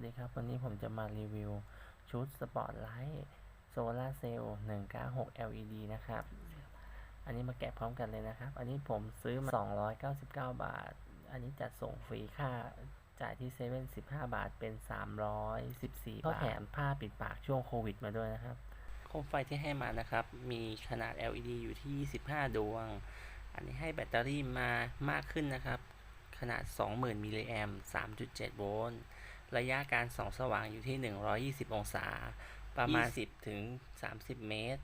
วัสดีครับ วันนี้ผมจะมารีวิวชุดสปอตไลท์โซลาเซลล์196 LED นะครับ อันนี้มาแกะพร้อมกันเลยนะครับ อันนี้ผมซื้อมา 299 บาท อันนี้จัดส่งฟรีค่าจ่ายที่เซเว่น15บาทเป็น 314เขาแถมผ้าปิดปากช่วงโควิดมาด้วยนะครับ โคมไฟที่ให้มานะครับ มีขนาด LED อยู่ที่ 25 ดวง อันนี้ให้แบตเตอรี่มามากขึ้นนะครับ ขนาด 20,000มิลลิแอมป์3.7 โวลต์ ระยะการส่องสว่างอยู่ที่ 120 องศา ประมาณ 10 ถึง 30 เมตร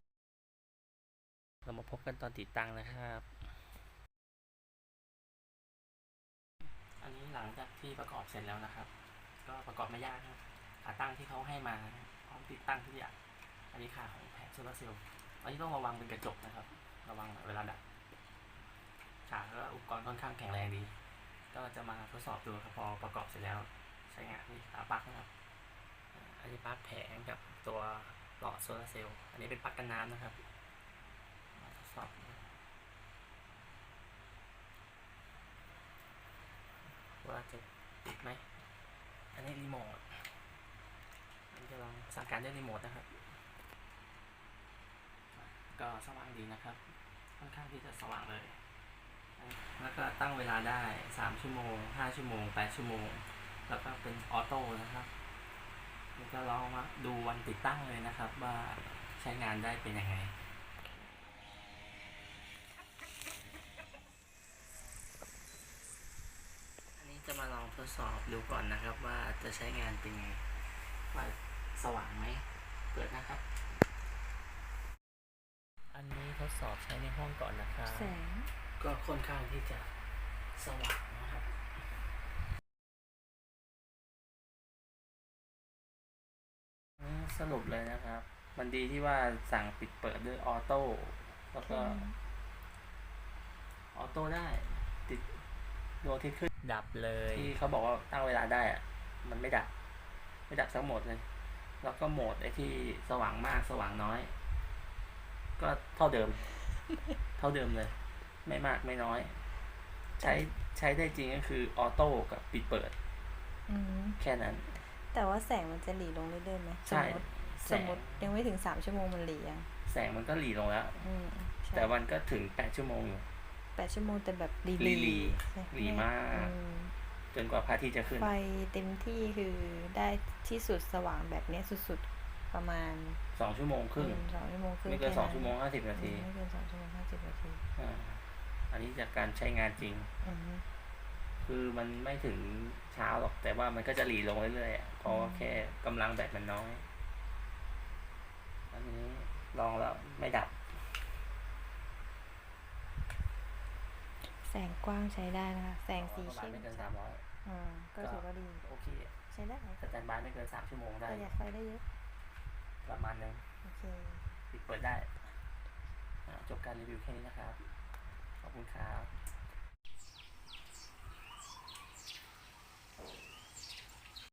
เรามาพบกันตอนติดตั้งนะครับ อันนี้หลังจากที่ประกอบเสร็จแล้วนะครับ ก็ประกอบไม่ยากนะครับขาตั้งที่เขาให้มาพร้อมติดตั้งทุกอย่าง อันนี้ขาของแผงโซลาร์เซลล์อันนี้ต้องระวังเป็นกระจกนะครับ ระวังหน่อยเวลาดับขาแล้วอุปกรณ์ค่อนข้างแข็งแรงดี ก็จะมาทดสอบดูครับพอประกอบเสร็จแล้วใช้งานนี่ ขาปลั๊กนะครับ อันนี้ปลั๊กแผงกับตัวหลอดโซลาร์เซลล์ อันนี้เป็นปลั๊กกันน้ำนะครับมาทดสอบว่าจะติดไหม อันนี้รีโมท อันนี้จะลองสั่งการด้วยรีโมทนะครับ ก็สว่างดีนะครับ ค่อนข้างที่จะสว่างเลย แล้วก็ตั้งเวลาได้สามชั่วโมงห้าชั่วโมงแปดชั่วโมง แล้วก็เป็นออโต้นะครับนี่ก็ลองมาดูวันติดตั้งเลยนะครับ ว่าใช้งานได้เป็นยังไง อันนี้จะมาลองทดสอบดูก่อนนะครับ ว่าจะใช้งานเป็นไงว่าสว่างไหมเปิดนะครับ อันนี้ทดสอบใช้ในห้องก่อนนะครับแสงก็ค่อนข้างที่จะสว่าง สรุปเลยนะครับ มันดีที่ว่าสั่งปิดเปิดด้วยออโต้แล้วก็ออโต้ได้ ติดดวงอาที่ขึ้น ดับเลยที่เขาบอกว่าตั้งเวลาได้อะมันไม่ดับ ไม่ดับสักโหมดเลย แล้วก็โหมดไอ้ที่สว่างมากสว่างน้อย ก็เท่าเดิม เท่าเดิมเลย ไม่มากไม่น้อย ใช้ใช้ได้จริงก็คือออโต้กับปิดเปิดอืมแค่นั้น แต่ว่าแสงมันจะหลีลงเรื่อยๆไหมใช่สมมติแสสมงมติยังไม่ถึงสามชั่วโมงมันหลียังแสงมันก็หลีลงแล้วอืมใช่แต่วันก็ถึงแปดชั่วโมงอยู่แปดชั่วโมงแต่แบบหลีหลีหลีใช่หลีมากอืมจนกว่าพระอาทิตย์จะขึ้นไฟเต็มที่คือได้ที่สุดสว่างแบบเนี้ยสุดๆประมาณสองชั่วโมงครึ่งอืมสองชั่วโมงครึ่งไม่เกินแค่สองชั่วโมงห้าสิบนาทีอืมไม่เกินสองชั่วโมงห้าสิบนาทีอ่าอันนี้จากการใช้งานจริงอืม คือมันไม่ถึงเช้าหรอก แต่ว่ามันก็จะหลีลงเรื่อยๆอะเพราะว่าอืมแค่กำลังแบตมันน้อย อันนี้ลองแล้วไม่ดับ แสงกว้างใช้ได้นะคะ แสงสีประมาณเข้มไม่เกินสามร้อยอ่าก็ถือว่าดีโอเค ใช้ได้สแตนบายไม่เกินสามชั่วโมงได้ประหยัดไฟได้เยอะ ประมาณนึงโอเคปิดเปิดได้อ่าจบการรีวิวแค่นี้นะครับ ขอบคุณครับ